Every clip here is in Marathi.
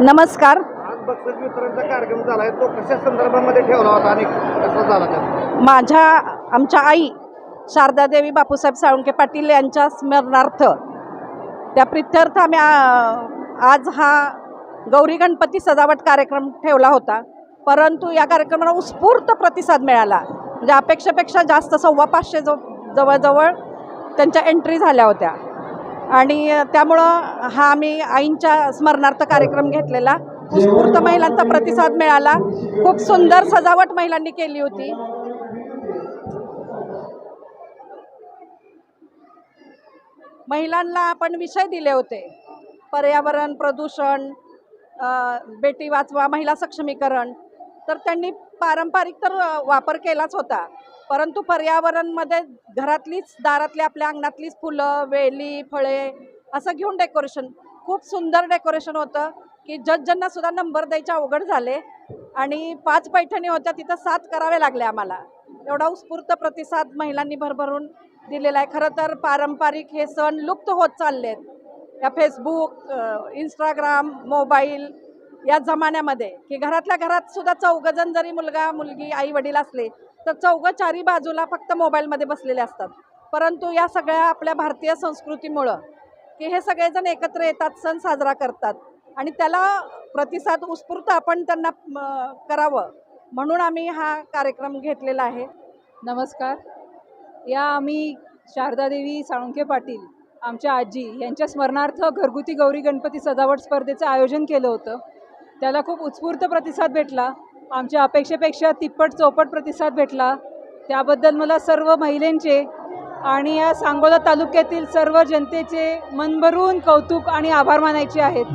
नमस्कार. माझ्या आमच्या आई शारदादेवी बापूसाहेब साळुंके पाटील यांच्या स्मरणार्थ त्या प्रित्यर्थ आम्ही आज हा गौरी गणपती सजावट कार्यक्रम ठेवला होता. परंतु या कार्यक्रमाला उत्स्फूर्त प्रतिसाद मिळाला. म्हणजे अपेक्षेपेक्षा जास्त सव्वा पाचशे जो जवळजवळ त्यांच्या एंट्री झाल्या होत्या. आणि त्यामुळं हा आम्ही आईंच्या स्मरणार्थ कार्यक्रम घेतलेला. उत्स्फूर्त महिलांचा प्रतिसाद मिळाला. खूप सुंदर सजावट महिलांनी केली होती. महिलांना आपण विषय दिले होते. पर्यावरण प्रदूषण बेटी वाचवा महिला सक्षमीकरण. तर त्यांनी पारंपरिक तर वापर केलाच होता. परंतु पर्यावरणमध्ये घरातलीच दारातली आपल्या अंगणातलीच फुलं वेली फळे असं घेऊन डेकोरेशन खूप सुंदर डेकोरेशन होतं की जजजांना सुद्धा नंबर द्यायचे अवघड झाले आणि पाच पैठणी होत्या तिथं सात करावे लागले आम्हाला. एवढा उत्स्फूर्त प्रतिसाद महिलांनी भरभरून दिलेला आहे. खरं तर पारंपरिक हे सण लुप्त होत चालले आहेत या फेसबुक इंस्टाग्राम मोबाईल या जमान्यामध्ये की घरातल्या घरात सुद्धा चौघजण जरी मुलगा मुलगी आई वडील असले तर चौघं चारी बाजूला फक्त मोबाईलमध्ये बसलेले असतात. परंतु या सगळ्या आपल्या भारतीय संस्कृतीमुळं की हे सगळेजण एकत्र येतात सण साजरा करतात. आणि त्याला प्रतिसाद उत्स्फूर्त आपण त्यांना करावं. म्हणून आम्ही हा कार्यक्रम घेतलेला आहे. नमस्कार. या आम्ही शारदादेवी साळुंखे पाटील आमच्या आजी यांच्या स्मरणार्थ घरगुती गौरी गणपती सजावट स्पर्धेचं आयोजन केलं होतं. त्याला खूप उत्स्फूर्त प्रतिसाद भेटला. आमच्या अपेक्षेपेक्षा तिप्पट चौपट प्रतिसाद भेटला. त्याबद्दल मला सर्व महिलेंचे आणि या सांगोला तालुक्यातील सर्व जनतेचे मनभरून कौतुक आणि आभार मानायचे आहेत.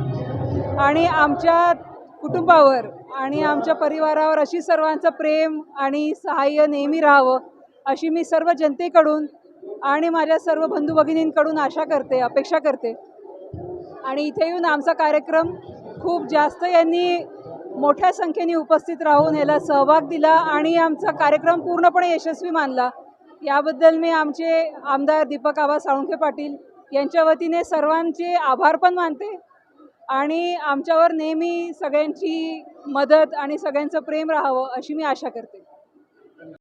आणि आमच्या कुटुंबावर आणि आमच्या परिवारावर अशी सर्वांचं प्रेम आणि सहाय्य नेहमी राहावं अशी मी सर्व जनतेकडून आणि माझ्या सर्व बंधू भगिनींकडून आशा करते अपेक्षा करते. आणि इथे येऊन आमचा कार्यक्रम खूप जास्त यांनी मोठ्या संख्येने उपस्थित राहून याला सहभाग दिला आणि आमचा कार्यक्रम पूर्णपणे यशस्वी मानला. याबद्दल मी आमचे आमदार दीपक आबा साळुंखे पाटील यांच्या वतीने सर्वांचे आभार पण मानते आणि आमच्यावर नेहमी सगळ्यांची मदत आणि सगळ्यांचं प्रेम राहावं अशी मी आशा करते.